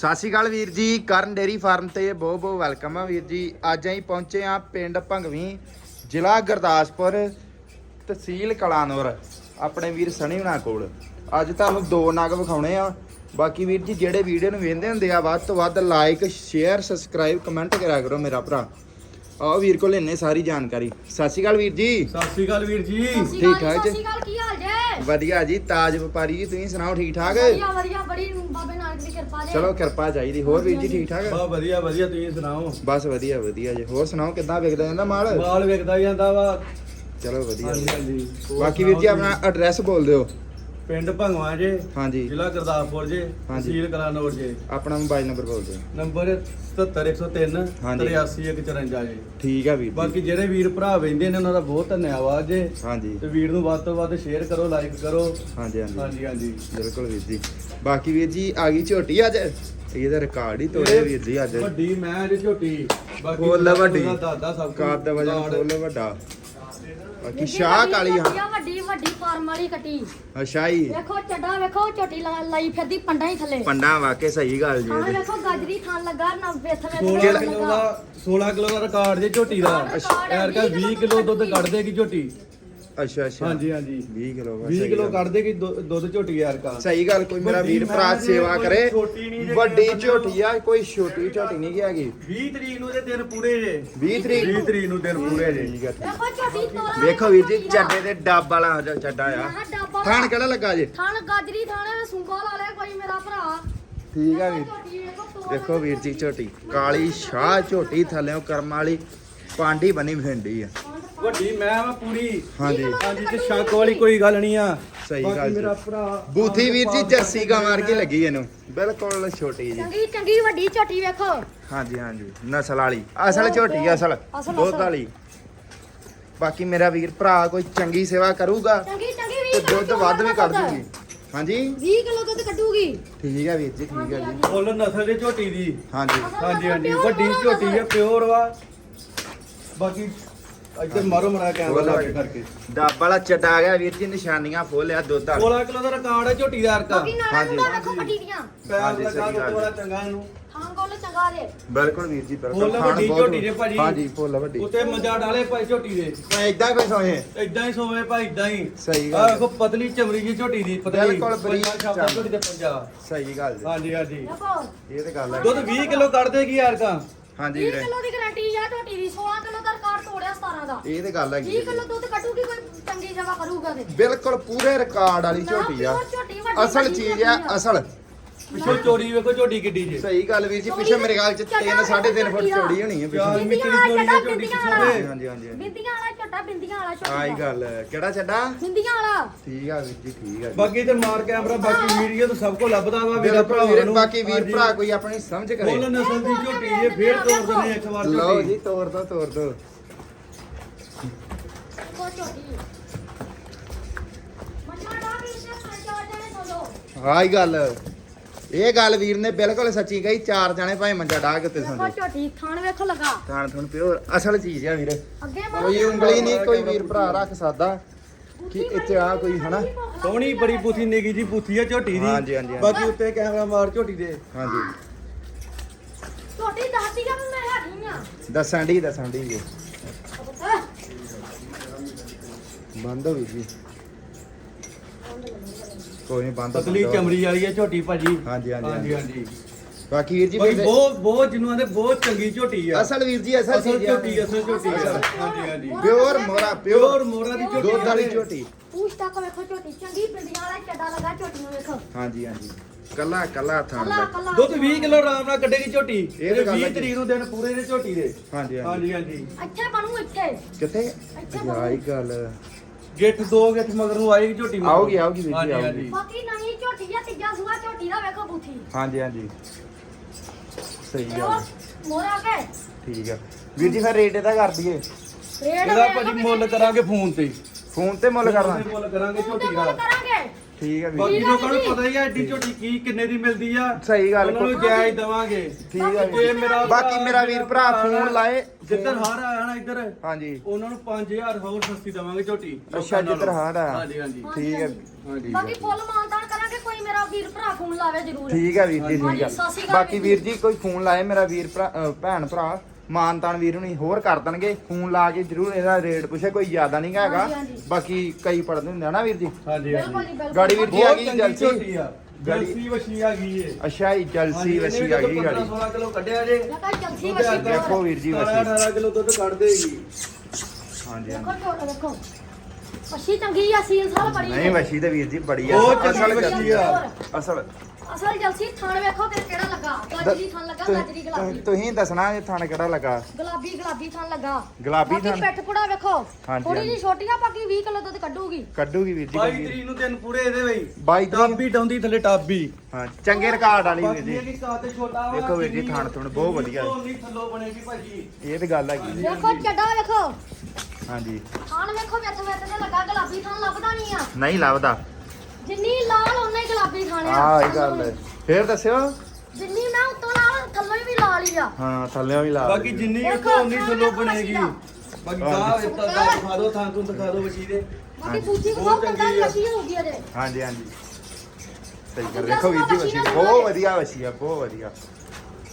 ਸਤਿ ਸ਼੍ਰੀ ਅਕਾਲ ਵੀਰ ਜੀ ਕਰਨ ਡੇਰੀ ਫਾਰਮ ਤੇ ਬਹੁਤ ਬਹੁਤ ਵੈਲਕਮ ਆ ਵੀਰ ਜੀ। ਅੱਜ ਅਸੀਂ ਪਹੁੰਚੇ ਆ ਪਿੰਡ ਭੰਗਵੀ ਜ਼ਿਲ੍ਹਾ ਗੁਰਦਾਸਪੁਰ ਤਹਿਸੀਲ ਕਲਾਨੌਰ ਆਪਣੇ ਵੀਰ ਸਣੀ ਹੁਣਾਂ ਕੋਲ। ਅੱਜ ਤੁਹਾਨੂੰ ਦੋ ਨਗ ਵਿਖਾਉਣੇ ਆ। ਬਾਕੀ ਵੀਰ ਜੀ ਜਿਹੜੇ ਵੀਡੀਓ ਨੂੰ ਵੇਖਦੇ ਹੁੰਦੇ ਆ ਵੱਧ ਤੋਂ ਵੱਧ ਲਾਈਕ ਸ਼ੇਅਰ ਸਬਸਕ੍ਰਾਈਬ ਕਮੈਂਟ ਕਰਿਆ ਕਰੋ ਮੇਰਾ ਭਰਾ। ਆਓ ਵੀਰ ਕੋਲ ਇੰਨੇ ਸਾਰੀ ਜਾਣਕਾਰੀ। ਸਤਿ ਸ਼੍ਰੀ ਅਕਾਲ ਵੀਰ ਜੀ। ਸਤਿ ਸ਼੍ਰੀ ਅਕਾਲ ਵੀਰ ਜੀ। ਠੀਕ ਠਾਕ ਜੀ? ਸਤਿ ਸ਼੍ਰੀ ਅਕਾਲ ਕੀ ਹਾਲ ਜੇ? ਵਧੀਆ ਜੀ ਤਾਜ ਵਪਾਰੀ ਜੀ ਤੁਸੀਂ ਸੁਣਾਓ ਠੀਕ ਠਾਕ? ਵਧੀਆ ਵਧੀਆ ਬੜੀ ਬਾਬੇ ਨਾਨਕ ਦੀ ਕਿਰਪਾ ਜੇ। ਚਲੋ ਕਿਰਪਾ ਚਾਹੀਦੀ ਹੋਰ ਵੀਰ ਜੀ ਠੀਕ ਠਾਕ? ਬਾ ਵਧੀਆ ਵਧੀਆ ਤੁਸੀਂ ਸੁਣਾਓ? ਬਸ ਵਧੀਆ ਵਧੀਆ ਜੀ ਹੋਰ ਸੁਣਾਓ ਕਿੱਦਾਂ ਵਿਕਦਾ ਜਾਂਦਾ ਮਾਲ? ਮਾਲ ਵਿਕਦਾ ਜਾਂਦਾ ਵਾ। ਚਲੋ ਵਧੀਆ ਹਾਂਜੀ ਹਾਂਜੀ। ਹੋਰ ਬਾਕੀ ਵੀਰ ਜੀ ਸੁਣਾਓ ਆਪਣਾ ਐਡਰੈਸ ਬੋਲ ਦਿਓ? ਪਿੰਡ ਭੰਗਵਾ ਜੇ ਹਾਂਜੀ। ਜ਼ਿਲ੍ਹਾ ਗੁਰਦਾਸਪੁਰ ਜੇ ਹਾਂਜੀ। ਤਹਿਸੀਲ ਕਲਾਨੌਰ ਜੇ। ਆਪਣਾ ਮੋਬਾਈਲ ਨੰਬਰ ਬੋਲ ਦਿਓ। ਨੰਬਰ 77103 ਹਾਂਜੀ। 83154 ਜੇ। ਠੀਕ ਆ ਵੀਰ ਜੀ ਬਾਕੀ ਜਿਹੜੇ ਵੀਰ ਭਰਾ ਵਹਿੰਦੇ ਨੇ ਉਹਨਾਂ ਦਾ ਬਹੁਤ ਧੰਨਵਾਦ ਜੇ। ਹਾਂਜੀ। ਤੇ ਵੀਰ ਨੂੰ ਵੱਧ ਤੋਂ ਵੱਧ ਸ਼ੇਅਰ ਕਰੋ ਲਾਈਕ ਕਰੋ। ਹਾਂਜੀ ਹਾਂਜੀ। ਹਾਂਜੀ ਹਾਂਜੀ। ਬਿਲਕੁਲ ਵੀਰ ਜੀ। ਬਾਕੀ ਵੀਰ ਜੀ ਆ ਗਈ ਝੋਟੀ ਅੱਜ? ਇਹਦਾ ਰਿਕਾਰਡ ਹੀ ਤੋੜਿਆ ਵੀਰ ਜੀ ਅੱਜ। ਵੱਡੀ ਮੈਂ ਜੇ ਝੋਟੀ। ਬਾਕੀ ਫੁੱਲ ਵੱਡੀ। ਦਾਦਾ ਸਭ ਕੁਛ। ਕਾਦ ਵਜਨ ਲਾਡ। ਫੁੱਲ ਵੱਡਾ। ਬਾਕੀ ਨਿੱਕੀ ਸ਼ਾਹ ਵੱਡੀ ਕਾਲੀ ਹਾਂ ਆ, ਵੱਡੀ ਵੱਡੀ ਫਾਰਮ ਵਾਲੀ ਕੱਟੀ। ਅਸ਼ਾਈ ਵੇਖੋ ਚੱਡਾ ਵੇਖੋ ਝੋਟੀ ਲਾ- ਲਾਈ ਫਿਰਦੀ ਪੰਡਾ ਹੀ ਥੱਲੇ। ਪੰਡਾ ਵਾਕੇ ਸਹੀ ਗੱਲ ਜੀ ਹਾਂ ਇਹਦੀ। ਵੇਖੋ ਗਾਜਰੀ ਥਾਂ ਲੱਗਾ ਨਾ ਵੇਥ ਵੇਥ 16 ਕਿਲੋ ਦਾ 16 ਕਿਲੋ ਦਾ ਰਿਕਾਰਡ ਜੇ ਝੋਟੀ ਦਾ। ਕਾ 20 ਕਿਲੋ ਦੁੱਧ ਕੱਢ ਦੇਗੀ ਝੋਟੀ। ਅੱਛਾ ਅੱਛਾ। ਹਾਂਜੀ ਹਾਂਜੀ। 20 ਕਿਲੋ 20 ਕਿਲੋ ਕੱਢ ਦੇਗੀ ਦੁ- ਦੁੱਧ ਝੋਟੀ ਯਾਰ ਕਾ। ਸਹੀ ਗੱਲ ਕੋਈ ਮੇਰਾ ਵੱਡੀ ਵੀਰ ਭਰਾ ਮੈਂ ਜੇ ਸੇਵਾ ਕੋਈ ਕਰੇ। ਛੋਟੀ ਨਹੀਂ ਜੇ ਵੱਡੀ ਕਿਸੇ ਝੋਟੀ ਆ ਕੋਈ ਛੋਟੀ ਝੋਟੀ ਨਹੀਂ ਹੈਗੀ। 20 ਤਰੀਕ ਨੂੰ ਦੇ ਦਿਨ ਪੂਰੇ ਜੇ। 20 ਤਰੀਕ 20 ਤਰੀਕ ਨੂੰ ਦਿਨ ਪੂਰੇ ਜੇ। ਠੀਕ ਆ ਠੀਕ। ਵੇਖੋ ਝੋਟੀ ਤੋਰਾ ਵੇਖੋ ਵੀਰ ਜੀ ਚੱਡੇ ਦੇ ਡੱਬ ਵਾਲਾ ਹੋ ਜਾ ਚੱਡਾ ਆ। ਥਾਣ ਕਿਹੜਾ ਲੱਗਾ ਜੇ? ਥਣ ਗਾਜਰੀ ਥਾਣੇ ਸੁੰਕਾ ਲਾ ਲਿਆ ਕੋਈ ਮੇਰਾ ਭਰਾ। ਠੀਕ ਆ ਵੀਰ। ਦੇਖੋ ਵੀਰ ਜੀ ਝੋਟੀ। ਕਾਲੀ ਸ਼ਾਹ ਝੋਟੀ ਥੱਲੇੋਂ ਕਰਮ ਵਾਲੀ ਪਾਂਡੀ ਬਣੀ ਫਿੰਡੀ ਆ। ਵੱਡੀ ਮੈਂ ਵਾ ਪੂਰੀ। ਹਾਂਜੀ। ਹਾਂਜੀ ਤੇ ਸ਼ੱਕ ਵਾਲੀ ਕੋਈ ਗੱਲ ਨਹੀਂ ਆ। ਸਹੀ ਬਾਕੀ ਗੱਲ ਜੀ। ਮੇਰਾ ਭਰਾ ਬੂਥੀ ਵੀਰ ਜੀ ਜੱਸੀ ਗਾ ਮਾਰ ਕੇ ਲੱਗੀ ਇਹਨੂੰ। ਬਿਲਕੁਲ ਛੋਟੀ ਜੀ। ਚੰਗੀ ਚੰਗੀ ਵੱਡੀ ਝੋਟੀ ਵੇਖੋ। ਹਾਂਜੀ ਹਾਂਜੀ। ਨਸਲ ਵਾਲੀ। ਅਸਲ ਝੋਟੀ ਆ, ਅਸਲ ਅਸਲ, ਦੁੱਧ ਅਸਲ। ਵਾਲੀ। ਬਾਕੀ ਮੇਰਾ ਵੀਰ ਭਰਾ ਕੋਈ ਚੰਗੀ ਸੇਵਾ ਕਰੂਗਾ ਚੰਗੀ ਚੰਗੀ ਤੇ 20 ਦੁੱਧ ਵੱਧ ਵੀ ਕਰ ਦੂਗੀ। ਹਾਂਜੀ? 20 ਕਿਲੋ ਦੁੱਧ ਕੱਢੂਗੀ। ਠੀਕ ਆ ਵੀਰ ਜੀ ਠੀਕ ਆ ਜੀ। ਫੁੱਲ ਨਸਲ ਦੀ ਝੋਟੀ ਦੀ। ਹਾਂਜੀ। ਹਾਂਜੀ ਹਾਂਜੀ। ਵੱਡੀ ਝੋਟੀ ਹੈ ਪਿਓਰ ਵਾ। ਬਾਕੀ ਇੱਧਰ ਮਾਰੋ ਮਰਾ ਕੈਮਰਾ ਲਾ ਕੇ ਕਰਕੇ। ਡੱਬ ਵਾਲਾ ਚੱਡਾ ਆ ਗਿਆ ਵੀਰ ਜੀ ਨਿਸ਼ਾਨੀਆਂ ਫੁੱਲ ਆ ਦੁੱਧ ਵਾਲਾ 16 ਕਿਲੋ ਦਾ ਰਿਕਾਰਡ ਹੈ ਝੋਟੀ ਦਾ ਅਰਕਾ ਨਾੜਾ ਹਾਂਜੀ, ਵੇਖੋ ਪੈਰ ਹਾਂਜੀ, ਸਹੀ ਗੱਲ। ਚੰਗਾ ਇਹਨੂੰ। ਚੰਗਾ ਬਿਲਕੁਲ ਵੀਰ ਜੀ ਬਿਲਕੁਲ। ਫੁੱਲ ਵੱਡੀ ਝੋਟੀ ਜੇ ਭਾਜੀ। ਹਾਂਜੀ ਫੁੱਲ ਵੱਡੀ। ਉੱਤੇ ਮੰਜਾ ਡਾਲੇ ਭਾਈ ਝੋਟੀ ਦੇ। ਇਦਾਂ ਕੋਈ ਸੋਹੇ ਇਦਾਂ ਹੀ ਸੋਵੇ ਭਾਈ ਇਦਾਂ ਹੀ। ਸਹੀ ਆ ਗੱਲ। ਵੇਖੋ ਪਤਲੀ ਚਮੜੀ ਜੀ ਝੋਟੀ ਦੀ ਪਤਲੀ। ਬਿਲਕੁਲ ਬਰੀਕ ਪੰਜਾ ਸ਼ਬਦ ਝੋਟੀ ਦੇ ਪੰਜਾ। ਸਹੀ ਗੱਲ ਜੀ। ਹਾਂਜੀ ਹਾਂਜੀ। ਵੇਖੋ ਇਹ ਤੇ ਗੱਲ ਹੈ। ਦੁੱਧ 20 ਕਿਲੋ ਕੱਢ ਦੇਗੀ ਯਾਰ ਕਾ ਹਾਂਜੀ 20 ਵੀਰੇ। ਕਿਲੋ ਦੀ ਗਾਰੰਟੀ ਆ ਝੋਟੀ ਦੀ 16 ਕਿਲੋ ਦਾ ਰਿਕਾਰਡ ਤੋੜਿਆ 17 ਦਾ ਇਹ ਤੇ ਗੱਲ 20 ਹੈ। ਕਿਲੋ ਦੁੱਧ ਕੱਢੂਗੀ ਕੋਈ ਚੰਗੀ ਜਗ੍ਹਾ ਕਰੂਗਾ ਤੇ। ਬਿਲਕੁਲ ਪੂਰੇ ਰਿਕਾਰਡ ਵਾਲੀ ਝੋਟੀ ਆ। ਅਸਲ ਚੀਜ਼ ਆ। ਅਸਲ। ਪਿੱਛੇ ਚੋਰੀ ਵੇਖੋ ਝੋਟੀ ਕਿੱਡੀ ਜੇ। ਸਹੀ ਗੱਲ ਵੀਰ ਜੀ ਪਿੱਛੇ ਮੇਰੇ ਖਿਆਲ ਚ 3 3.5 ਫੁੱਟ ਚੌੜੀ ਹੋਣੀ ਹੈ ਪਿੱਛੇ। ਮਿੱਟੀ ਬਿੰਦੀਆਂ ਵਾਲਾ ਝੋਟੀ ਬਿੰਦੀਆਂ ਵਾਲਾ। ਹਾਂਜੀ ਹਾਂਜੀ ਹਾਂਜੀ। ਬਿੰਦੀਆਂ ਵਾਲਾ ਝੋਟਾ ਬਿੰਦੀਆਂ ਵਾਲਾ ਝੋਟੀ ਆਈ। ਗੱਲ। ਕਿਹੜਾ ਚੱਡਾ? ਬਿੰਦੀਆਂ ਵਾਲਾ। ਠੀਕ ਆ ਵੀਰ ਜੀ ਠੀਕ ਆ ਜੀ। ਬਾਕੀ ਤੇ ਮਾਰ ਕੈਮਰਾ ਬਾਕੀ ਵੀਡੀਓ ਤਾਂ ਸਭ ਕੋ ਲੱਭਦਾ ਵਾ ਮੇਰਾ ਬਿਲਕੁਲ ਭਰਾ ਵੀਰੇ ਨੂੰ। ਬਾਕੀ ਵੀਰ। ਭਰਾ ਕੋਈ ਆਪਣੀ ਸਮਝ ਕਰੇ। ਫੁੱਲ ਨਸਲ ਦੀ ਝੋਟੀ ਜੇ ਫੇਰ ਤੋੜ ਦਨੇ ਇੱਕ ਵਾਰ ਲਓ ਝੋਟੀ। ਜੀ ਤੋੜ ਦੋ ਤੋੜ ਦੋ ਵੇਖੋ ਝੋਟੀ ਮੰਨਾ ਦਾ ਵੀ ਇਸੇ ਪੰਜ ਚਾਰ ਜਣੇ ਹਾਈ ਗੱਲ। ਇਹ ਗੱਲ ਵੀਰ ਨੇ ਬਿਲਕੁਲ ਸੱਚੀ ਕਹੀ ਚਾਰ ਜਣੇ ਭਾਵੇਂ ਮੰਜਾ ਡਾਹ ਕੇ ਉੱਤੇ ਸੌਂਦੇ। ਝੋਟੀ ਥਾਣ ਵੇਖੋ ਲਗਾ। ਥਾਣ ਥਣ ਪਿਓ ਅਸਲ ਚੀਜ਼ ਆ ਵੀਰੇ। ਅੱਗੇ ਕੋਈ ਉਂਗਲੀ ਨਹੀਂ ਕੋਈ ਵੀਰ ਭਰਾ ਰੱਖ ਸਕਦਾ। ਕਿ ਇੱਥੇ ਆ ਕੋਈ ਹਨਾ? ਸੋਹਣੀ ਬੜੀ ਪੁੱਥੀ ਨਿੱਗੀ ਜੀ ਪੁੱਥੀ ਆ ਝੋਟੀ ਦੀ। ਹਾਂਜੀ, ਹਾਂਜੀ। ਬਾਕੀ ਉੱਤੇ ਕੈਮਰਾ ਮਾਰ ਝੋਟੀ ਦੇ। ਹਾਂਜੀ। ਝੋਟੀ ਦੱਸਦੀ ਵੀ ਮੈਂ ਹੈਗੀ ਆ। ਦੱਸਣ ਦੀ ਦੱਸਣ ਦੀ ਬੰਦ ਹੋ ਗਈ ਜੀ ਕੋਈ ਨਹੀਂ ਬੰਦ ਪਤਲੀ ਹੋ। ਚਮੜੀ ਵਾਲੀ ਆ ਝੋਟੀ ਭਾਜੀ। ਹਾਂਜੀ, ਹਾਂਜੀ, ਹਾਂਜੀ ਹਾਂਜੀ। ਬਾਕੀ ਵੀਰ ਜੀ ਬਹੁਤ ਬਹੁਤ ਜਿਹਨੂੰ ਆਂਦੇ ਬਹੁਤ ਚੰਗੀ ਝੋਟੀ ਆ। ਅਸਲ ਵੀਰ ਜੀ ਅਸਲ ਝੋਟੀ ਅਸਲ ਝੋਟੀ ਆ। ਹਾਂਜੀ ਹਾਂਜੀ। ਪਿਓਰ ਮੋਰਾ ਪਿਓਰ ਮੋਰਾ ਦੀ ਝੋਟੀ ਦੁੱਧ ਵਾਲੀ। ਝੋਟੀ। ਪੂਛ ਤੱਕ ਵੇਖੋ ਝੋਟੀ ਚੰਗੀ ਪਿੰਡੀਆਂ ਵਾਲਾ ਚੱਡਾ ਲਗਾ ਝੋਟੀ ਨੂੰ ਵੇਖੋ। ਹਾਂਜੀ ਹਾਂਜੀ। ਕੱਲਾ ਕੱਲਾ ਥਾਂ ਦਾ ਦੁੱਧ 20 ਕਿਲੋ ਆਰਾਮ ਨਾਲ ਕੱਢੇਗੀ ਝੋਟੀ। ਇਹ ਤਾਂ ਗੱਲ 20 ਹੈ ਜੀ। ਤਰੀਕ ਨੂੰ ਦਿਨ ਪੂਰੇ ਨੇ ਝੋਟੀ ਦੇ। ਹਾਂਜੀ ਹਾਂਜੀ। ਹਾਂਜੀ ਇੱਥੇ ਬਣੂ ਇੱਥੇ। ਕਿੱਥੇ? ਇੱਥੇ ਯਾਈ ਗੱਲ। ਗਿੱਠ ਦੋ ਗਿੱਠ ਮਗਰ ਆਏਗੀ ਝੋਟੀ ਮਗਰ। ਆਊਗੀ, ਆਊਗੀ ਵੀਰ ਜੀ, ਹਾਂਜੀ, ਆਊਗੀ। ਹਾਂਜੀ। ਬਾਕੀ ਨਵੀਂ ਝੋਟੀ ਆ ਤੀਜਾ ਸੂਆ ਝੋਟੀ ਦਾ ਵੇਖੋ ਬੂਥੀ। ਹਾਂਜੀ ਹਾਂਜੀ। ਸਹੀ ਤੇ ਗੱਲ ਉਹ ਮੋਰਾ ਕੇ ਠੀਕ ਆ। ਵੀਰ ਜੀ ਫਿਰ ਰੇਟ ਇਹਦਾ ਕਰ ਦਈਏ। ਰੇਡ ਇਹਦਾ ਭਾਜੀ ਮੁੱਲ ਕਰਾਂਗੇ ਫੋਨ ਤੇ। ਫੋਨ ਤੇ ਮੁੱਲ ਕਰਨਾ। ਮੁੱਲ ਕਰਾਂਗੇ ਝੋਟੀ ਦਾ। ਕਰਾਂਗੇ। ਠੀਕ ਆ ਵੀਰ ਬਾਕੀ ਜੀ ਲੋਕਾਂ ਨੂੰ ਪਤਾ ਹੀ ਆ ਐਡੀ ਝੋਟੀ ਕੀ ਕਿੰਨੇ ਦੀ ਮਿਲਦੀ ਆ। ਸਹੀ ਗੱਲ ਉਹਨਾਂ ਨੂੰ ਕੋਈ- ਜਾਇਜ਼ ਦਵਾਂਗੇ। ਠੀਕ ਵੀਰ ਜੇ। ਮੇਰਾ ਬਾਕੀ ਮੇਰਾ ਵੀਰ ਭਰਾ ਫੋਨ ਲਾਏ ਜਿੱਧਰ ਹਾਰ ਆਇਆ ਨਾ ਇੱਧਰ ਹਾਂਜੀ। ਉਹਨਾਂ ਨੂੰ 5000 ਹੋਰ ਸਸਤੀ ਦਵਾਂਗੇ ਝੋਟੀ ਅੱਛਾ, ਜਿੱਧਰ ਹਾਰ ਆਇਆ। ਹਾਂਜੀ ਹਾਂਜੀ। ਠੀਕ ਹੈ ਹਾਂਜੀ। ਬਾਕੀ ਫੁੱਲ ਮਾਨਦਾਨ ਕਰਾਂਗੇ ਕੋਈ ਮੇਰਾ ਵੀਰ ਭਰਾ ਫੋਨ ਲਾਵੇ ਜ਼ਰੂਰ। ਠੀਕ ਹੈ ਵੀਰ ਜੀ ਠੀਕ ਹੈ ਬਾਕੀ ਵੀਰ ਜੀ ਕੋਈ ਫੋਨ ਲਾਏ ਮੇਰਾ ਵੀਰ ਭੈਣ ਭਰਾ। ਮਾਨਤਾਨ ਵੀਰ ਨੂੰ ਹੋਰ ਕਰ ਦੇਣਗੇ। ਫੋਨ ਲਾ ਕੇ ਜਰੂਰ ਇਹਦਾ ਰੇਟ ਪੁੱਛੇ ਕੋਈ ਜ਼ਿਆਦਾ ਨਹੀਂ ਹੈਗਾ। ਬਾਕੀ ਕਈ ਪੜਦੇ ਹੁੰਦੇ ਆ ਨਾ ਵੀਰ ਜੀ? ਹਾਂਜੀ ਗਾੜੀ ਵੀਰ ਜੀ ਆ ਗਈ ਜਲਸੀ? ਜਲਸੀ ਵਸ਼ੀ ਆ ਗਈ ਏ। ਅੱਛਾ ਜੀ ਜਲਸੀ ਵਸੀ ਆ ਗਈ ਗਾੜੀ। 16 ਕਿਲੋ ਕੱਢਿਆ ਜੇ। ਮੈਂ ਕਿਹਾ ਜਲਸੀ ਦੁੱਧ ਵਸੀ ਅੱਜ ਦੇਖੋ ਵੀਰ ਜੀ 17 ਵਸੀ 18 ਕਿਲੋ ਦੁੱਧ ਕੱਢ ਦੇਗੀ। ਹਾਂਜੀ ਦੇਖੋ ਹਾਂਜੀ। ਝੋਟਾ ਦੇਖੋ। ਵਸੀ ਚੰਗੀ ਆ ਸੀਲ ਸਾਲ ਬੜੀ ਨਹੀਂ ਵਸੀ ਤੇ ਵੀਰ ਜੀ ਬੜੀ ਆ। ਅਸਲ ਵਸੀ ਆ। ਅਸਲ ਅਸਲ ਜਲਸੀ ਥਣ ਵੇਖੋ ਤੇ ਕਿਹੜਾ ਲੱਗਾ। ਗਾਜਰੀ ਥਣ ਲੱਗਾ ਗਾਜਰੀ ਗੁਲਾਬੀ। ਤੁਸੀਂ ਦੱਸਣਾ ਇਹ ਥਣ ਕਿਹੜਾ ਲੱਗਾ? ਗੁਲਾਬੀ ਗੁਲਾਬੀ ਥਣ ਲੱਗਾ। ਗੁਲਾਬੀ ਬਾਕੀ ਥਣ। ਪਿੱਠ ਪੁੜਾ ਵੇਖੋ। ਹਾਂਜੀ, ਥੋੜੀ ਜਿਹੀ ਹਾਂਜੀ। ਛੋਟੀ ਆ ਬਾਕੀ 20 ਕਿਲੋ ਦੁੱਧ ਕੱਢੂਗੀ। ਕੱਢੂਗੀ ਵੀਰ ਜੀ 22 ਕੱਢੂਗੀ। ਤਰੀਕ ਨੂੰ ਦਿਨ ਪੂਰੇ ਇਹਦੇ ਬਈ। 22 ਤਰੀਕ ਟਾਬੀ ਡਾਉਂਦੀ ਥੱਲੇ ਟਾਬੀ। ਹਾਂ ਚੰਗੇ ਰਿਕਾਰਡ ਵਾਲੀ ਵੀਰ ਬਾਕੀ ਜੀ ਇਹਦੀ ਕਾਤ ਛੋਟਾ ਵਾ ਵੇਖੋ ਵੀਰ ਜੀ, ਥਣ ਥੁਣ ਬਹੁਤ ਵਧੀਆ। ਨਹੀਂ ਥੱਲੋਂ ਬਣੇਗੀ ਭਾਜੀ। ਇਹ ਤੇ ਗੱਲ ਹੈਗੀ। ਜੀ। ਵੇਖੋ ਚੱਡਾ ਵੇਖੋ। ਹਾਂਜੀ। ਥਣ ਵੇਖੋ ਵਿੱਚ ਵਿੱਚ ਤੇ ਲੱਗਾ ਗੁਲਾਬੀ ਥਣ ਲੱਭਦਾ ਨਹੀਂ ਆ। ਨਹੀਂ ਲੱਭਦਾ। ਜਿੰਨੀ ਲਾਲ ਹੀ ਗੁਲਾਬੀ ਆ। ਆਹ ਇਹ ਗੱਲ ਹੈ। ਫੇਰ ਦੱਸਿਓ। ਜਿੰਨੀ ਮੈਂ ਉੱਤੋਂ ਲਾਲ ਥੱਲੋਂ ਵੀ ਲਾਲ ਹੀ ਆ। ਹਾਂ ਥੱਲੇ ਵੀ ਲਾ ਬਾਕੀ ਜਿੰਨੀ ਉੱਤੋਂ ਉਨੀ ਥੱਲੋਂ ਬਣੇਗੀ। ਬਾਕੀ। ਗਾਹ ਇੱਤਾ ਗਾਹ ਖਾ ਦੋ ਥਾਂ ਤੋਂ ਦਿਖਾ ਦੋ ਵਸੀ ਦੇ। ਬਾਕੀ। ਦੂਜੀ ਬਹੁਤ ਬਹੁਤ ਆ। ਮੱਛੀ ਹੋਊਗੀ ਇਹਦੇ ਹਾਂਜੀ ਹਾਂਜੀ। ਸਹੀ ਕਰ ਦੇਖੋ ਵੀਰ ਜੀ ਵਸੀ ਬਹੁਤ। ਵਧੀਆ ਵਸੀ ਆ ਬਹੁਤ ਵਧੀਆ।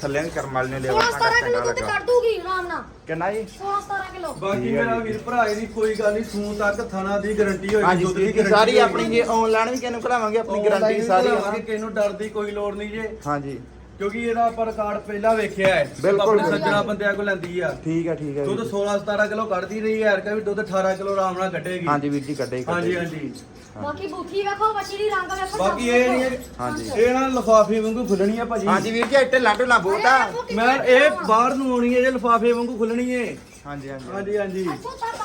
ਥੱਲੇ ਵੀ ਕਰਮ ਵਾਲੀ ਨੇ ਲਿਆ 16 17 ਕਿਲੋ ਦੁੱਧ ਕੱਢ ਦੂਗੀ ਆਰਾਮ ਨਾਲ। ਕਿੰਨਾ ਜੀ? 16 17 ਕਿਲੋ। ਬਾਕੀ ਮੇਰਾ। ਵੀਰ ਭਰਾ ਇਹਦੀ ਕੋਈ ਗੱਲ ਨਹੀਂ ਸੂਨ ਤੱਕ ਥਾਣਾ ਦੀ ਗਾਰੰਟੀ ਹੋਏਗੀ ਦੁੱਧ ਦੀ ਸਾਰੀ। ਆਪਣੀ ਜੇ ਆਨਲਾਈਨ ਵੀ ਕਿਹਨੂੰ ਖਲਾਵਾਂਗੇ ਆਪਣੀ ਗਾਰੰਟੀ ਸਾਰੀ ਭਰਾਵਾਂਗੇ, ਕਿਸੇ ਨੂੰ ਡਰ ਦੀ ਕੋਈ ਲੋੜ ਨਹੀਂ ਜੇ। ਹਾਂਜੀ। ਕਿਉਂਕਿ ਇਹਦਾ ਆਪਾਂ ਰਿਕਾਰਡ ਪਹਿਲਾਂ ਵੇਖਿਆ ਹੈ। ਬਿਲਕੁਲ। ਆਪਣੇ ਸੱਜਣਾ ਬੰਦਿਆਂ ਕੋਲ ਲੈਂਦੀ ਆ। ਠੀਕ ਹੈ ਠੀਕ ਹੈ ਦੁੱਧ ਵੀਰ ਜੀ। 16 17 ਕਿਲੋ ਕੱਢਦੀ ਰਹੀ ਹੈ ਐਰਕਾ ਵੀ ਦੁੱਧ 18 ਕਿਲੋ ਆਰਾਮ ਨਾਲ ਕੱਢੇਗੀ। ਹਾਂਜੀ ਵੀਰ ਜੀ ਕੱਢੇ ਹੀ ਹਾਂਜੀ ਹਾਂਜੀ। ਬਾਕੀ ਬੂਥੀ ਵੇਖੋ ਮੱਛੀ ਦੀ ਰੰਗ ਵੇਖੋ ਬਾਕੀ ਇਹ ਨਹੀਂ ਹਾਂਜੀ। ਇਹ ਨਾ ਲਫਾਫੇ ਵਾਂਗੂ ਖੁੱਲਣੀ ਆ ਭਾਜੀ। ਹਾਂਜੀ ਵੀਰ ਜੀ ਇੱਥੇ ਲਾਂਟੂ ਨਾ ਬੋਲਦਾ ਮੈਂ ਇਹ ਬਾਹਰ ਨੂੰ ਆਉਣੀ ਹੈ ਜੇ ਲਫਾਫੇ ਵਾਂਗੂ ਖੁੱਲਣੀ ਹੈ। ਹਾਂਜੀ ਹਾਂਜੀ। ਹਾਂਜੀ ਹਾਂਜੀ।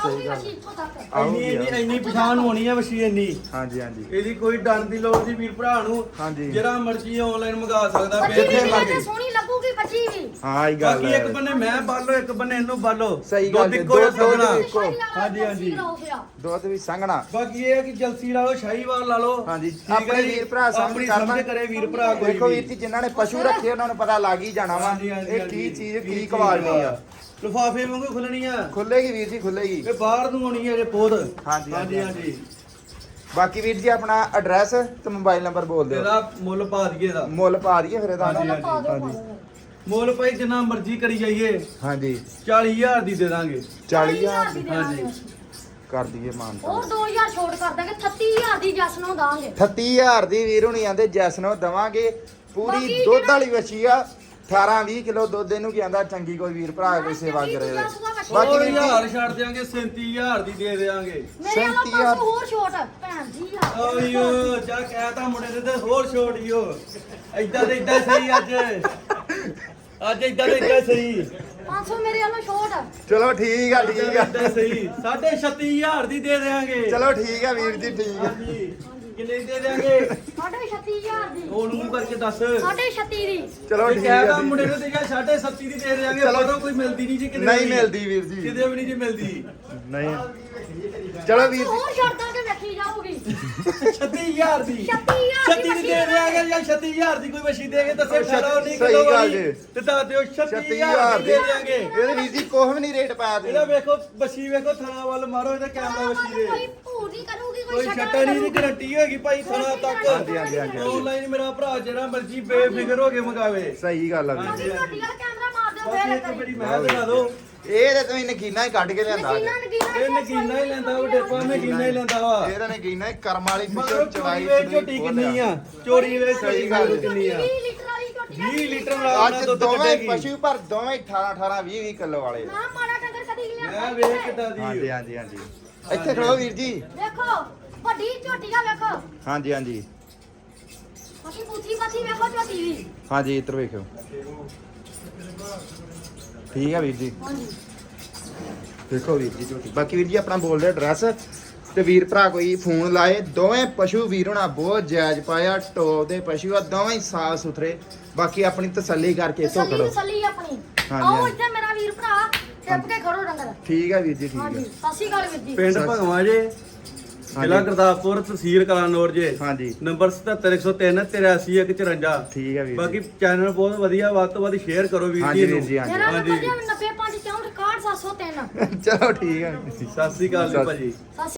ਇੱਥੋਂ ਤੱਕ ਆਉਗੀ ਮੱਛੀ ਇੱਥੋਂ ਤੱਕ। ਇੰਨੀ ਆਊਗੀ, ਇੰਨੀ ਆਊਗੀ। ਇੰਨੀ ਪਛਾਣ ਹੋਣੀ ਹੈ ਵਸ਼ੀ ਇੰਨੀ। ਹਾਂਜੀ ਹਾਂਜੀ। ਇਹਦੀ ਕੋਈ ਡਰ ਦੀ ਲੋੜ ਨਹੀਂ ਵੀਰ ਭਰਾ ਨੂੰ। ਹਾਂਜੀ। ਜਿਹੜਾ ਮਰਜ਼ੀ ਆਨਲਾਈਨ ਮੰਗਾ ਸਕਦਾ ਮੱਛੀ ਵੀ ਬੇਥੇ ਕਿਤੇ ਮਰਜ਼ੀ। ਸੋਹਣੀ ਲੱਗੂਗੀ ਮੱਛੀ ਵੀ। ਹਾਂ ਇਹ ਗੱਲ ਬਾਕੀ ਇੱਕ ਹੈ। ਬੰਨੇ ਮੈਂ ਬਾਲੋ ਇੱਕ ਬੰਨੇ ਇਹਨੂੰ ਬਾਲੋ ਸਹੀ ਗੱਲ ਦੁੱਧ ਹੈ, ਵੀ ਇੱਕੋ। ਹਾਂਜੀ, ਹਾਂਜੀ। ਦੁੱਧ ਵੀ ਸੰਘਣਾ। ਬਾਕੀ ਇਹ ਹੈ ਕਿ ਜਲਸੀ ਲਾ ਲਓ ਸ਼ਾਹੀਵਾਲ ਲਾ ਲਓ। ਹਾਂਜੀ ਠੀਕ ਹੈ ਆਪਣੇ ਜੀ? ਵੀਰ ਭਰਾ ਸਮਝ ਕਰੇ ਵੀਰ ਭਰਾ ਕੋਈ ਦੇਖੋ ਵੀ। ਵੀਰ ਜੀ ਜਿਨ੍ਹਾਂ ਨੇ ਪਸ਼ੂ ਰੱਖੇ ਉਹਨਾਂ ਨੂੰ ਪਤਾ ਲੱਗ ਹੀ ਜਾਣਾ ਵਾ। ਇਹ। ਕੀ ਚੀਜ਼ ਕੀ ਕੁਆਲਿਟੀ ਆ। ਲਿਫਾਫੇ ਵਾਂਗੂ ਖੁੱਲਣੀ ਆ। ਖੁੱਲੇਗੀ ਵੀਰ ਜੀ ਖੁੱਲੇਗੀ। ਇਹ ਬਾਹਰ ਨੂੰ ਆਉਣੀ ਹੈ ਜੇ ਪੋਦ ਹਾਂਜੀ, ਹਾਂਜੀ, ਹਾਂਜੀ ਹਾਂਜੀ। ਬਾਕੀ ਵੀਰ ਜੀ ਆਪਣਾ ਐਡਰੈਸ ਤੇ ਮੋਬਾਈਲ ਨੰਬਰ ਬੋਲ ਦਿਓ। ਇਹਦਾ ਮੁੱਲ ਪਾ ਦਈਏ ਦਾ ਮੁੱਲ ਪਾ ਦਈਏ ਫਿਰ ਇਹਦਾ। ਹਾਂਜੀ, ਪਾ ਦਿਓ, ਪਾ ਹਾਂਜੀ। ਦਿਓ। ਮੁੱਲ ਭਾਈ ਜਿੰਨਾ ਮਰਜ਼ੀ ਕਰੀ ਜਾਈਏ। ਹਾਂਜੀ। 40000 ਦੀ ਦੇ ਦਾਂਗੇ। 40000 ਦੀ। ਦੀ ਦੇਵਾਂਗੇ। ਕਰ ਦਈਏ ਮਾਨ ਹੋਰ 2000 ਛੋਟ ਕਰ ਦਾਂਗੇ 38000 ਦੀ ਜਸ ਨੂੰ ਦਾਂਗੇ। 38000 ਦੀ ਵੀਰ ਹੁਣੀ ਆਂਦੇ ਜੈਸ ਨੂੰ ਦਵਾਂਗੇ। ਪੂਰੀ ਬਾਕੀ ਦੁੱਧ ਜਿਹੜਾ- ਵਾਲੀ ਵੱਛੀ ਆ। 18 20 ਕਿਲੋ ਦੁੱਧ ਇਹਨੂੰ ਕੀ ਆਂਦਾ ਚੰਗੀ ਕੋਈ ਵੀਰ ਭਰਾ ਕੋਈ ਸੇਵਾ ਕਰੇ। ਬਾਕੀ ਹੋਰ ਵੀਰ ਜੀ- ਹਜ਼ਾਰ ਛੱਡ ਦਿਆਂਗੇ 37000 ਦੀ ਦੇ ਦੇਾਂਗੇ ਮੇਰੇ ਵੱਲੋਂ 37,000 500 ਹੋਰ ਛੋਟ ਭੈਣ ਜੀ ਆ ਓਯੋ ਜਾ ਕਹਿਤਾ ਮੁੰਡੇ ਦੇ ਤੇ ਹੋਰ ਛੋੜਿਓ ਐਦਾਂ ਤੇ ਐਦਾਂ ਸਹੀ ਅੱਜ। ਅੱਜ ਐਦਾਂ ਤੇ ਐਦਾਂ ਸਹੀ। 500 ਮੇਰੇ ਵੱਲੋਂ ਛੋਟ ਚਲੋ ਠੀਕ ਆ ਠੀਕ ਆ। ਐਦਾਂ ਸਹੀ। 37500 ਦੀ ਦੇ ਦੇਾਂਗੇ ਚਲੋ ਠੀਕ ਆ ਵੀਰ ਜੀ ਠੀਕ ਆ। ਹਾਂਜੀ। ਕਿੰਨੇ ਦੀ ਦੇ ਦੇਾਂਗੇ ਸਾਢੇ 36000 ਦੀ। ਹੁਣ ਮੂੰਹ ਕਰਕੇ ਦੱਸ। ਸਾਢੇ 36 ਦੀ। ਚਲੋ ਠੀਕ ਕਹਿਤਾ ਆ ਮੁੰਡੇ ਨੇ ਤੇ ਕਿਹਾ 7.5 ਦੀ ਦੇ ਦੇਾਂਗੇ ਚਲੋ। ਬਾਹਰੋਂ ਕੋਈ ਮਿਲਦੀ ਨਹੀਂ ਜੀ ਕਿਤੇ ਨਹੀਂ ਵੀ। ਮਿਲਦੀ ਵੀਰ ਜੀ। ਕਿਤੇ ਵੀ ਨਹੀਂ ਜੀ ਮਿਲਦੀ। ਨਹੀਂ। ਚਲੋ ਵੀਰ ਜੀ। ਹੋਰ ਛੱਡ ਦਾਂਗੇ ਵੇਖੀ ਜਾਊਗੀ। 36000 ਦੀ। 36,000 36 ਦੀ ਦੇ ਦੇਾਂਗੇ ਜਾਂ 36000 ਦੀ ਕੋਈ ਮਸ਼ੀਨ ਦੇ ਕੇ ਦੱਸੇ ਉਹ ਛੱਤੀ- 18 ਨਹੀਂ ਸਹੀ ਕਿਲੋ ਗੱਲ ਵਾਲੀ ਜੀ। ਤੇ ਦੱਸ ਦਿਓ 36000 36000 ਦੀ ਦੇ। ਦੇਾਂਗੇ ਇਹਦੇ ਵੀਰ ਜੀ ਕੋਹ ਵੀ ਨਹੀਂ ਰੇਟ ਪਾਇਆ ਇਹਦਾ ਤੁਸੀਂ ਵੇਖੋ ਬੱਛੀ ਵੇਖੋ ਥਣਾ ਵੱਲ ਮਾਰੋ ਇਹਦਾ ਕੈਮਰਾ ਦੇ। ਕੋਈ ਭੂਰ ਨਹੀਂ ਕਰੂਗੀ ਕੋਈ ਛੱਟਾ ਨਹੀਂ ਦੀ ਗਾਰੰਟੀ ਹੋਏਗੀ ਭਾਈ ਥਣਾ ਤੱਕ। ਹਾਂਜੀ, ਹਾਂਜੀ, ਹਾਂਜੀ। ਆਨਲਾਈਨ ਮੇਰਾ ਭਰਾ ਜਿਹੜਾ ਮਰਜ਼ੀ ਬੇਫਿਕਰ ਹੋ ਕੇ ਮੰਗਾਵੇ। ਸਹੀ ਗੱਲ ਆ ਵੀਰ ਬਾਕੀ ਜੀ। ਝੋਟੀ ਵਾਲਾ ਕੈਮਰਾ ਮਾਰ ਦਿਓ ਬਾਕੀ ਫੇਰ ਇੱਕ ਕਰੀ। ਵਾਰੀ ਮੈਂ ਦਿਖਾ ਦੋ ਇਹ ਤੇ ਤੁਸੀਂ ਨਗੀਨਾ ਹੀ ਕੱਢ ਕੇ ਲਿਆਂਦਾ ਨਗੀਨਾ ਨਗੀਨਾ ਇਹ ਨਗੀਨਾ ਹੀ ਲੈਂਦਾ ਉਹ ਡੇਪਾ ਨਗੀਨਾ ਹੀ। ਲੈਂਦਾ ਵਾ। ਇਹਦਾ ਨਗੀਨਾ ਹੀ ਕਰਮ ਵਾਲੀ ਮਗਰ ਪਿੱਛੋਂ ਚੋਰੀ ਚਵਾਈ ਵੇ ਝੋਟੀ ਕਿੰਨੀ ਆ? ਚੋਰੀ ਵੇ ਸਹੀ ਝੋਟੀ ਗੱਲ ਕਿੰਨੀ ਆ? 20 ਲੀਟਰ ਵਾਲੀ ਝੋਟੀ 20 ਲੀਟਰ ਵਾਲਾ ਅੱਜ ਦੁੱਧ ਦੋਵੇਂ ਕੱਢੇਗੀ ਪਸ਼ੂ ਪਰ ਦੋਵੇਂ 18 18 20 20 ਕਿਲੋ ਵਾਲੇ ਨਾ ਮਾੜਾ ਟੰਗਰ ਕਦੀ ਨਹੀਂ ਲਿਆਂਦਾ ਮੈਂ ਵੇਖ ਕਿੱਦਾਂ ਹਾਂਜੀ ਦੀ ਹਾਂਜੀ ਹਾਂਜੀ। ਇੱਥੇ ਖੜੋ ਵੀਰ ਜੀ। ਵੇਖੋ ਵੱਡੀ ਝੋਟੀ ਆ ਵੇਖੋ। ਹਾਂਜੀ ਹਾਂਜੀ। ਅਸੀਂ ਪੁੱਛੀ ਪਾਛੀ ਵੇਖੋ ਝੋਟੀ ਦੀ ਹਾਂਜੀ ਇੱਧਰ ਵੇਖਿਓ। ਠੀਕ ਆ ਵੀਰ ਜੀ। ਹਾਂਜੀ। ਦੇਖੋ ਵੀਰ ਜੀ ਝੋਟੀ। ਬਾਕੀ ਵੀਰ ਜੀ ਆਪਣਾ ਬੋਲਦੇ ਐਡਰੈਸ। ਤੇ ਵੀਰ ਭਰਾ ਕੋਈ ਫੋਨ ਲਾਏ ਦੋਵੇਂ ਪਸ਼ੂ ਵੀਰ ਹੋਣਾ ਬਹੁਤ ਜਾਇਜ਼ ਪਾਇਆ ਟੋਪ ਦੇ ਪਸ਼ੂ ਆ ਦੋਵੇਂ ਹੀ ਸਾਫ਼ ਸੁਥਰੇ। ਬਾਕੀ ਆਪਣੀ ਤਸੱਲੀ ਕਰਕੇ ਇੱਥੋਂ ਤਸੱਲੀ ਖੜੋ। ਤਸੱਲੀ ਆਪਣੀ। ਹਾਂਜੀ, ਆਓ ਹਾਂਜੀ। ਇੱਥੇ ਮੇਰਾ ਵੀਰ ਭਰਾ। ਟਿਪ ਕੇ ਖੜੋ ਡੰਗਰ ਠੀਕ ਆ ਵੀਰ ਜੀ ਠੀਕ ਹਾਂਜੀ ਆ ਸਤਿ ਸ਼੍ਰੀ ਅਕਾਲ ਵੀਰ ਜੀ। ਪਿੰਡ ਭਗਵਾਂ ਜੇ ਜ਼ਿਲ੍ਹਾ ਗੁਰਦਾਸਪੁਰ ਤਹਿਸੀਲ ਕਲਾਨੌਰ ਜੇ। ਹਾਂਜੀ। ਨੰਬਰ 77103 83154 ਠੀਕ ਆ ਵੀਰ ਬਾਕੀ ਜੀ ਚੈਨਲ ਬਹੁਤ ਵਧੀਆ ਵੱਧ ਤੋਂ ਵੱਧ ਸ਼ੇਅਰ ਕਰੋ ਵੀਰ ਹਾਂਜੀ ਜੀ ਵੀਰ ਨੂੰ। ਜੀ ਹਾਂਜੀ। ਮੇਰਾ ਹਾਂਜੀ। ਨੰਬਰ ਜੀ 95 564 6703 ਚਲੋ ਠੀਕ ਆ। ਸਤਿ ਸ੍ਰੀ ਅਕਾਲ ਜੀ ਭਾਜੀ। ਸਤਿ